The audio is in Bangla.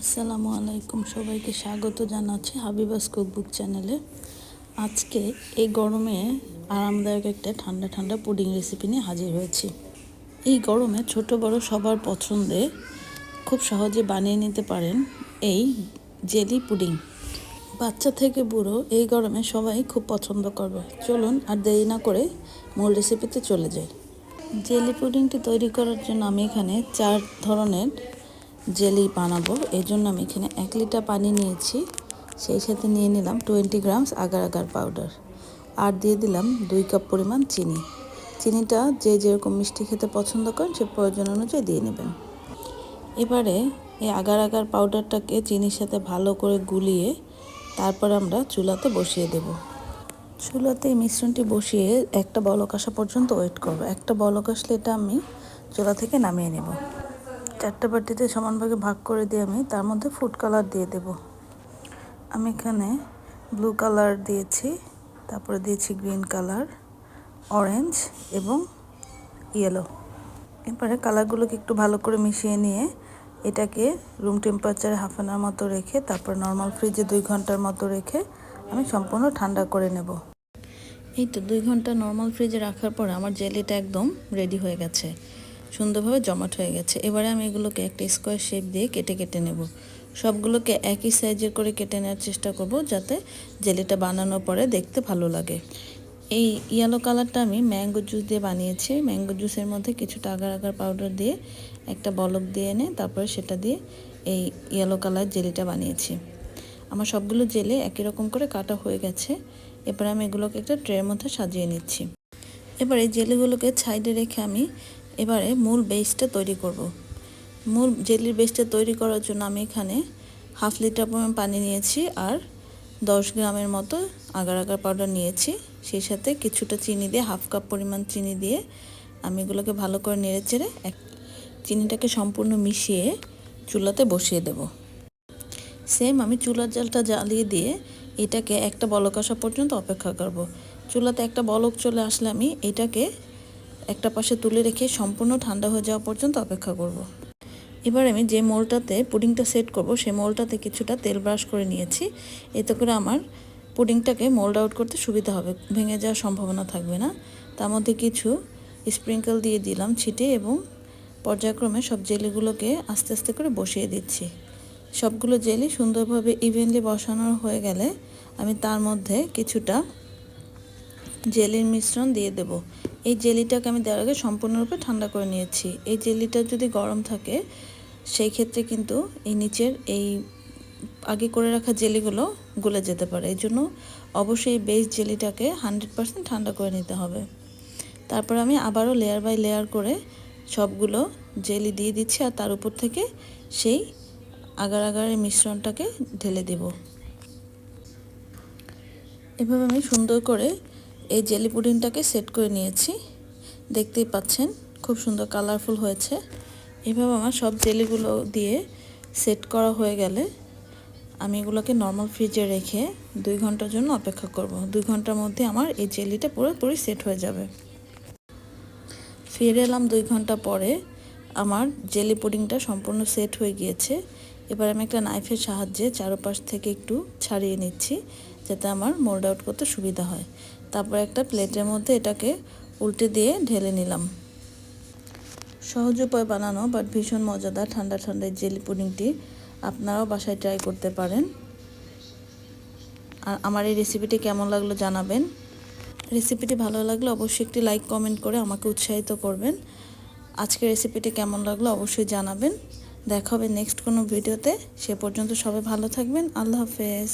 আসসালামু আলাইকুম, সবাইকে স্বাগত জানাচ্ছি হাবিবাস কুকবুক চ্যানেলে। আজকে এই গরমে আরামদায়ক একটা ঠান্ডা ঠান্ডা পুডিং রেসিপি নিয়ে হাজির হয়েছি। এই গরমে ছোট বড় সবার পছন্দে খুব সহজে বানিয়ে নিতে পারেন এই জেলি পুডিং। বাচ্চা থেকে বুড়ো এই গরমে সবাই খুব পছন্দ করবে। চলুন আর দেরি না করে মূল রেসিপিতে চলে যাই। জেলি পুডিংটি তৈরি করার জন্য আমি এখানে চার ধরনের জেলি বানাবো। এই জন্য আমি এখানে এক লিটার পানি নিয়েছি। সেই সাথে নিয়ে নিলাম twenty grams agar agar powder. আর দিয়ে দিলাম দুই কাপ পরিমাণ চিনি। চিনিটা যে যেরকম মিষ্টি খেতে পছন্দ করেন সে প্রয়োজন অনুযায়ী দিয়ে নেবেন। এবারে এই আগার আগার পাউডারটাকে চিনির সাথে ভালো করে গুলিয়ে তারপর আমরা চুলাতে বসিয়ে দেব। চুলাতে এই মিশ্রণটি বসিয়ে একটা বলক আসা পর্যন্ত ওয়েট করব। একটা বলক আসলে এটা আমি চুলা থেকে নামিয়ে নেব। চারটা বাটিতে সমানভাগে ভাগ করে দিয়ে আমি তার মধ্যে ফুড কালার দিয়ে দেব। আমি এখানে ব্লু কালার দিয়েছি, তারপরে দিয়েছি গ্রিন কালার অরেঞ্জ এবং ইয়েলো এরপরে কালারগুলোকে একটু ভালো করে মিশিয়ে নিয়ে এটাকে রুম টেম্পারেচারে হাফ অ্যান আওয়ার মতো রেখে, তারপর নর্মাল ফ্রিজে দুই ঘণ্টার মতো রেখে আমি সম্পূর্ণ ঠান্ডা করে নেব। এই তো দুই ঘণ্টা নর্মাল ফ্রিজে রাখার পর আমার জেলিটা একদম রেডি হয়ে গেছে। সুন্দরভাবে জমাট হয়ে গেছে। এবারে আমি এগুলোকে একটা স্কোয়ার শেপ দিয়ে কেটে কেটে নেব। সবগুলোকে একই সাইজের করে কেটে নেওয়ার চেষ্টা করব যাতে জেলিটা বানানোর পরে দেখতে ভালো লাগে। এই ইয়েলো কালারটা আমি ম্যাঙ্গো জুস দিয়ে বানিয়েছি। ম্যাঙ্গো জুসের মধ্যে কিছুটা আগার আগার পাউডার দিয়ে একটা বলক দিয়ে এনে তারপরে সেটা দিয়ে এই ইয়েলো কালার জেলিটা বানিয়েছি। আমার সবগুলো জেলে একই রকম করে কাটা হয়ে গেছে। এবার আমি এগুলোকে একটা ট্রের মধ্যে সাজিয়ে নিচ্ছি। এবার এই জেলিগুলোকে সাইডে রেখে আমি এবারে মূল বেসটা তৈরি করব। মূল জেলির বেসটা তৈরি করার জন্য আমি এখানে হাফ লিটার পরিমাণ পানি নিয়েছি আর দশ গ্রামের মতো আগার আগার পাউডার নিয়েছি। সেই সাথে কিছুটা চিনি দিয়ে, হাফ কাপ পরিমাণ চিনি দিয়ে আমি এগুলোকে ভালো করে নেড়ে চেড়ে এক চিনিটাকে সম্পূর্ণ মিশিয়ে চুলাতে বসিয়ে দেব। সেম আমি চুলার জালটা জ্বালিয়ে দিয়ে এটাকে একটা বলক আসা পর্যন্ত অপেক্ষা করব। চুলাতে একটা বলক চলে আসলে আমি এটাকে একটা পাশে তুলে রেখে সম্পূর্ণ ঠান্ডা হয়ে যাওয়া পর্যন্ত অপেক্ষা করব। এবার আমি যে মোলটাতে পুডিংটা সেট করব, সেই মোলটাতে কিছুটা তেল ব্রাশ করে নিয়েছি। এতে করে আমার পুডিংটাকে মোল্ড আউট করতে সুবিধা হবে, ভেঙে যাওয়ার সম্ভাবনা থাকবে না। তার মধ্যে কিছু স্প্রিঙ্কল দিয়ে দিলাম ছিটে এবং পর্যায়ক্রমে সব জেলিগুলোকে আস্তে আস্তে করে বসিয়ে দিচ্ছি। সবগুলো জেলি সুন্দরভাবে ইভেনলি বসানো হয়ে গেলে আমি তার মধ্যে কিছুটা জেলির মিশ্রণ দিয়ে দেব। এই জেলিটাকে আমি দেওয়ার আগে সম্পূর্ণরূপে ঠান্ডা করে নিয়েছি। এই জেলিটা যদি গরম থাকে, সেই ক্ষেত্রে কিন্তু এই নিচের এই আগে করে রাখা জেলিগুলো গলে যেতে পারে। এই জন্য অবশ্যই বেস জেলিটাকে হান্ড্রেড পারসেন্ট ঠান্ডা করে নিতে হবে। তারপর আমি আবারও লেয়ার বাই লেয়ার করে সবগুলো জেলি দিয়ে দিচ্ছি আর তার উপর থেকে সেই আগার আগারের মিশ্রণটাকে ঢেলে দেব। এভাবে আমি সুন্দর করে এই জেলি পুডিংটাকে সেট করে নিয়েছি। দেখতেই পাচ্ছেন, খুব সুন্দর কালারফুল হয়েছে। এভাবে আমার সব জেলিগুলো দিয়ে সেট করা হয়ে গেলে আমি এগুলোকে নর্মাল ফ্রিজে রেখে দুই ঘণ্টার জন্য অপেক্ষা করব। দুই ঘণ্টার মধ্যে আমার এই জেলিটা পুরোপুরি সেট হয়ে যাবে। ফিরে এলাম দুই ঘণ্টা পরে আমার জেলি পুডিংটা সম্পূর্ণ সেট হয়ে গিয়েছে। এবার আমি একটা নাইফের সাহায্যে চারোপাশ থেকে একটু ছাড়িয়ে নিচ্ছি, যাতে আমার মোল্ড আউট করতে সুবিধা হয়। তারপর একটা প্লেটের মধ্যে এটাকে উল্টে দিয়ে ঢেলে নিলাম। সহজ উপায় বানানো বাট ভীষণ মজাদার ঠান্ডা ঠান্ডা জেলি পুডিংটি আপনারাও বাসায় ট্রাই করতে পারেন। আর আমার এই রেসিপিটি কেমন লাগল জানাবেন। রেসিপিটি ভালো লাগলে অবশ্যই একটি লাইক কমেন্ট করে আমাকে উৎসাহিত করবেন। আজকের রেসিপিটি কেমন লাগল অবশ্যই জানাবেন। দেখা হবে নেক্সট কোনো ভিডিওতে সে পর্যন্ত সবাই ভালো থাকবেন। আল্লাহ হাফেজ।